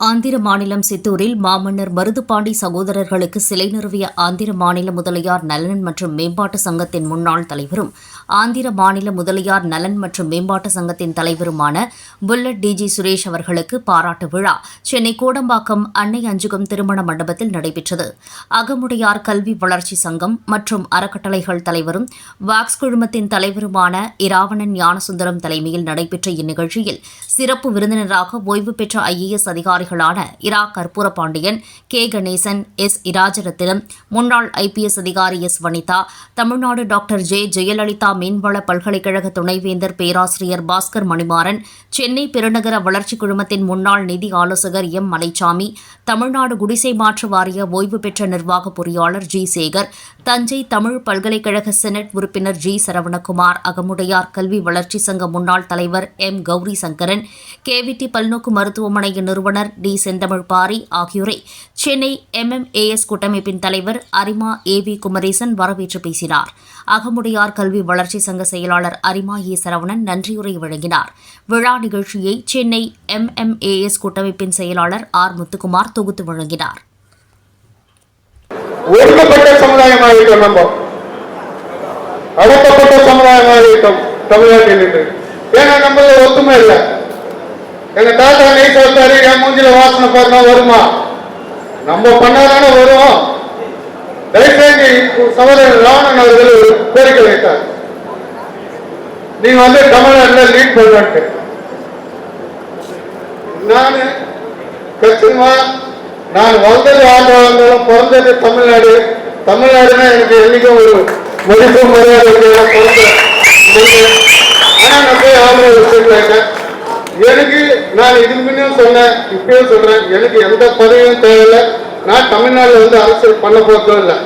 ஆந்திர மாநிலம் சித்தூரில் மாமன்னர் மருதுபாண்டி சகோதரர்களுக்கு சிலை நிறுவிய ஆந்திர மாநில முதலியார் நலன் மற்றும் மேம்பாட்டு சங்கத்தின் முன்னாள் தலைவரும் ஆந்திர மாநில முதலியார் நலன் மற்றும் மேம்பாட்டு சங்கத்தின் தலைவருமான புல்லட் டிஜி சுரேஷ் அவர்களுக்கு பாராட்டு விழா சென்னை கோடம்பாக்கம் அன்னை அஞ்சுகம் திருமண மண்டபத்தில் நடைபெற்றது. அகமுடையார் கல்வி வளர்ச்சி சங்கம் மற்றும் அறக்கட்டளைகள் தலைவரும் வாக்ஸ் குழுமத்தின் தலைவருமான இராவணன் ஞானசுந்தரம் தலைமையில் நடைபெற்ற இந்நிகழ்ச்சியில் சிறப்பு விருந்தினராக ஓய்வு பெற்ற ஐஏஎஸ் அதிகாரிகளான இரா கற்பூர பாண்டியன் கே. கணேசன் எஸ். இராஜரத்தினம் முன்னாள் ஐபிஎஸ் அதிகாரி S. Vanitha Tamil Nadu doctor J. Jayalalithaa மீன்வள பல்கலைக்கழக துணைவேந்தர் பேராசிரியர் பாஸ்கர் மணிமாறன் சென்னை பெருநகர வளர்ச்சிக் குழுமத்தின் முன்னாள் நிதி ஆலோசகர் எம். மலைச்சாமி தமிழ்நாடு குடிசை மாற்று வாரிய ஓய்வு பெற்ற நிர்வாக பொறியாளர் ஜி. சேகர் தஞ்சை தமிழ் பல்கலைக்கழக செனட் உறுப்பினர் ஜி. சரவணகுமார் அகமுடையார் கல்வி வளர்ச்சி சங்க முன்னாள் தலைவர் எம். கௌரி சங்கரன் கேவிடி பல்நோக்கு மருத்துவமனையின் நிறுவனர் டி. செந்தமிழ் பாரி ஆகியோரை சென்னை எம்எம்ஏஎஸ் கூட்டமைப்பின் தலைவர் அரிமா ஏ வி குமரேசன் வரவேற்று பேசினார். அகமுடையார் கல்வி வளர்ச்சி சங்க செயலாளர் அரிமா ஏ. சரவணன் நன்றியுரை வழங்கினார். விழா நிகழ்ச்சியை சென்னை எம்எம்ஏஎஸ் கூட்டமைப்பின் செயலாளர் ஆர். முத்துக்குமார் தொகுத்து வழங்கினார். ஒடுக்கப்பட்ட சமுதாயமாகிட்டோம் நம்ம. அடக்கப்பட்ட சமுதாயமாகிட்டோம் தமிழ்நாட்டில் ஏன்னா நம்மள ஒத்துமை இல்லை. எங்க தாத்தா நெய் சொல்றாரு என் மூஞ்சில வாசனை பாருனா வருமா? நம்ம பண்ணாதானே வரும். தயவுசெய்து சகோதரர் ராவணன் அவர்கள் ஒரு கோரிக்கை வைத்தார். நீங்க வந்து தமிழ்நாட்டில் லீட் பண்ணுட்டு நான் கச்சிமா நான் வளர்ந்தது ஆந்திரா இருந்தாலும் பிறந்தது தமிழ்நாடு. தமிழ்நாடுனா எனக்கு என்னைக்கும் ஒரு மதிப்பு மரியாதை பிறந்த ஆனால் நான் போய் ஆந்திராவில் செட்டில் எனக்கு நான் இதுக்கு முன்னையும் சொன்னேன் இப்பயும் சொல்றேன் எனக்கு எந்த பதவியும் தேவையில்லை. நான் தமிழ்நாட்டில் வந்து அரசியல் பண்ண போறதும் இல்லை.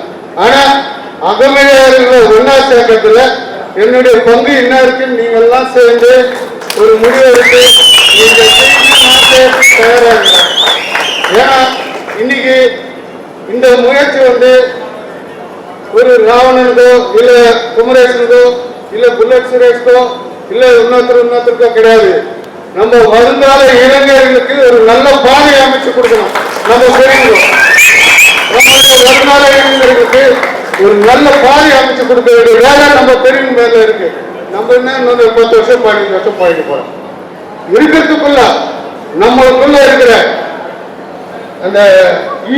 ஆனா அகமையாளர்களை ஒன்னா சேர்க்கறதுல என்னுடைய பங்கு என்ன இருக்குன்னு நீங்க எல்லாம் சேர்ந்து ஒரு முடிவு எடுத்து நீங்க தயாரா ஏன்னா இன்னைக்கு இந்த முயற்சி வந்து ஒரு ராவணனுக்கோ இல்ல குமரேசனுக்கோ இல்ல புல்லட் சுரேஷ்கோ இல்ல இன்னொருத்தர் இன்னொருத்தருக்கோ கிடையாது. நம்ம வருங்கால இளைஞர்களுக்கு ஒரு நல்ல பாதை அமைச்சு கொடுக்கணும். நம்ம பெரியவங்க. வருங்கால இளைஞர்களுக்கு ஒரு நல்ல பாதை அமைச்சு கொடுக்க வேண்டிய வேலை நம்ம பெரிய மேல இருக்கு. நம்ம என்ன இன்னொரு பத்து வருஷம் பதினஞ்சு வருஷம் போயிட்டு போறோம். இருக்கிறதுக்குள்ள நம்மளுக்குள்ள இருக்கிற அந்த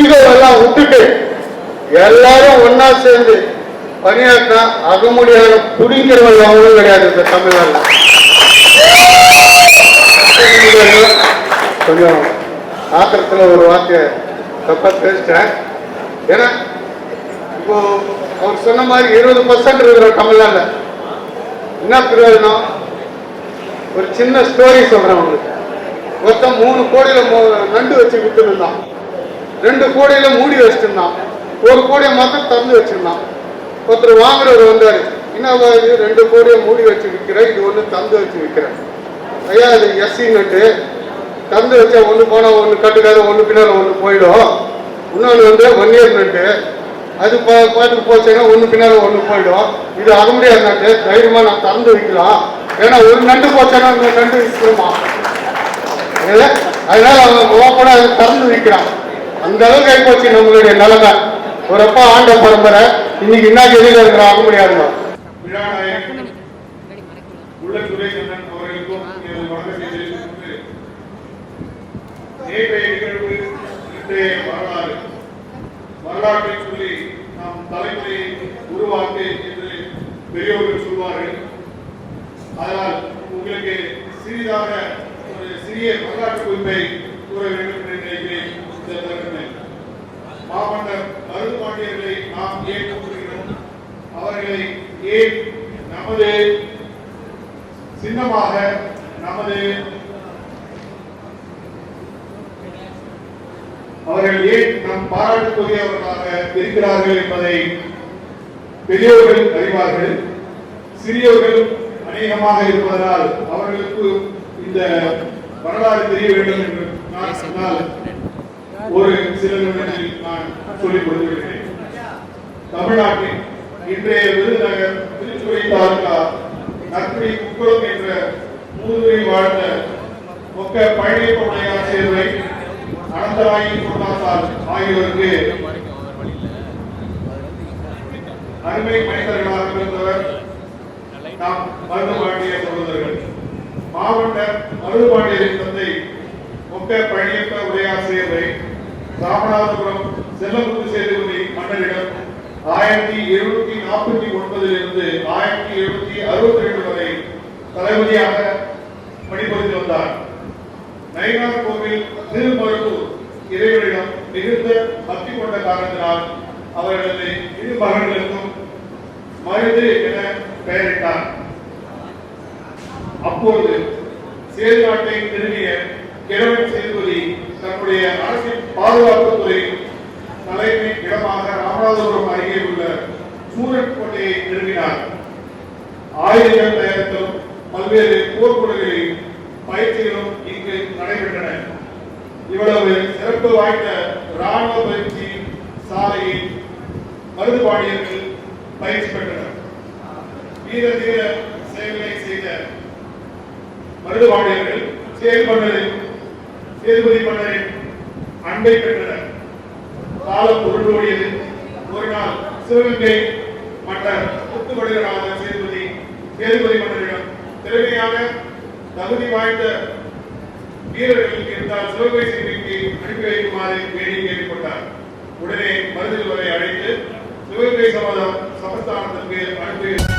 ஈகோ எல்லாம் விட்டுட்டு எல்லாரும் ஒன்னா சேர்ந்து பணியாற்றினா அகமுடியாக புடிங்கிறவங்க அவங்களும் கிடையாது இந்த தமிழ்நாட்டில். கொஞ்சம் ஆத்திரத்தில் ஒரு வார்த்தையை தப்பாக பேசிட்டேன். ஏன்னா இப்போ அவர் சொன்ன மாதிரி இருபது பர்சன்ட் இருக்கிற தமிழ்நாட்டில். என்ன பிரயோஜனம்? ஒரு சின்ன ஸ்டோரி சொல்கிறேன் உங்களுக்கு. மொத்தம் மூணு கோடியில நண்டு வச்சு விற்றுருந்தான் ரெண்டு கோடியில மூடி வச்சுருந்தான் ஒரு கோடியை மட்டும் திறந்து வச்சிருந்தான். ஒருத்தர் வாங்குறவர் வந்தார். என்னவா இது? ரெண்டு கோடியை மூடி வச்சு விற்கிறேன் இது ஒன்று தந்து வச்சு விற்கிறேன் ஐயா இது எஸ்சி நட்டு தந்து வச்சா ஒன்று போனால் ஒன்று கட்டுக்காத ஒன்று பின்னால் ஒன்று போயிடும். இன்னொன்று வந்து ஒன் இயர் நட்டு அது பா பாட்டுக்கு போச்சுன்னா ஒன்று பின்னால் ஒன்று போயிடும். இது அக முடியாத நட்டு. தைரியமாக நான் திறந்து வைக்கலாம். ஏன்னா ஒரு நண்டு போச்சேன்னா இன்னொரு நண்டு விற்கிறோமா அதனால அவன் ஓப்பனா அதை திறந்து வைக்கிறான் அந்த அளவுக்கு ஆகிப்போச்சு நம்மளுடைய நிலைமை. ஒரு அப்பா ஆண்ட பரம்பரை. இன்னைக்கு என்ன கதியில இருக்கிற ஆக முடியாதுமா உள்ள எனது நேற்றைய நிகழ்வு இன்றைய வரலாறு வரலாற்றை சொல்லி நாம் தலைமுறையை உருவாக்கு என்று பெரியோர்கள் சொல்வார்கள் அதனால் உங்களுக்கு சிறிதாக ஒரு சிறிய வரலாற்று குறிப்பை கூற வேண்டும் என்று நினைக்கிறேன் இந்த மாமன்னர் மருதுபாண்டியர்களை நாம் ஏன் கூறுகிறோம் அவர்களை ஏன் நமது சின்னமாக நமது அவர்கள் ஏன் நம் பாராட்டுக்குரியவர்களாக இருக்கிறார்கள் என்பதை பெரியோர்கள் அறிவார்கள் சிறியோர்கள் அநேகமாக இருப்பதனால் அவர்களுக்கு இந்த வரலாறு தெரிய வேண்டும் என்று நான் சொன்னால் ஒரு சில நிமிடங்களில் நான் சொல்லிக் கொடுத்துவிடுகிறேன். தமிழ்நாட்டின் இன்றைய விருதுநகர் திருச்சுரை தாலுகா நற்பி குக்குளம் என்ற மூதுரை வாழ்ந்த மொக்க பழனியப்படைய சேர்வை அனந்தராயி பொன்னாசால் ஆகியோருக்கு அருமை மனிதர்களாக இருந்தவர் நாம் மருதுபாண்டிய சகோதரர்கள். மாவட்ட மருதுபாண்டியரின் தந்தை மொக்க பழனியப்ப உரையாசிரியரை ராமநாதபுரம் செல்லமுத்து சேதுபதி மன்னரிடம் ஆயிரத்தி எழுநூத்தி நாற்பத்தி ஒன்பதிலிருந்து ஆயிரத்தி எழுநூத்தி அறுபத்தி ரெண்டு வரை தளபதியாக வந்தார் நயினார் கோவில் திருமருத்தூர் இறைவனிடம் மிகுந்த பக்தி கொண்ட காரணத்தினால் அவர்களது இரு மகன்களுக்கும் மருது என பெயரிட்டார். அப்போது சேதுநாட்டை திரும்பிய கிழவன் சேதுபதி தன்னுடைய அரசின் பாதுகாப்புத் துறையின் தலைமை இடமாக ராமநாதபுரம் அருகே உள்ள சூரன் கோட்டையை நிறுவினார் ஆயுதங்கள் தயாரித்தும் பல்வேறு போர்க்குழுகளில் பயிற்சிகளும் இங்கு நடைபெற்றன. இவ்வளவு சிறப்பு வாய்ந்த ராணுவ பயிற்சி சாலையில் மருதுபாடியர்கள் பயிற்சி பெற்றனர். வீர தீர செயல்களை செய்த மருதுபாடியர்கள் சேது சேதுபதி மன்னரின் அன்பை பெற்றனர். காலம் உருண்டோடியது ஒரு நாள் சிவகங்கை மற்ற புத்துவடுகளான சேதுபதி சேதுபதி மன்னரிடம் திறமையாக தகுதி வாய்ந்த வீரர்கள் இருந்தால் சிவகை சேவைக்கு அனுப்பி வைக்குமாறு வேண்டி கேட்டுக்கொண்டார். உடனே மருதுவரை அழைத்து சிவகை சமாதம் சமஸ்தானத்திற்கு அனுப்பி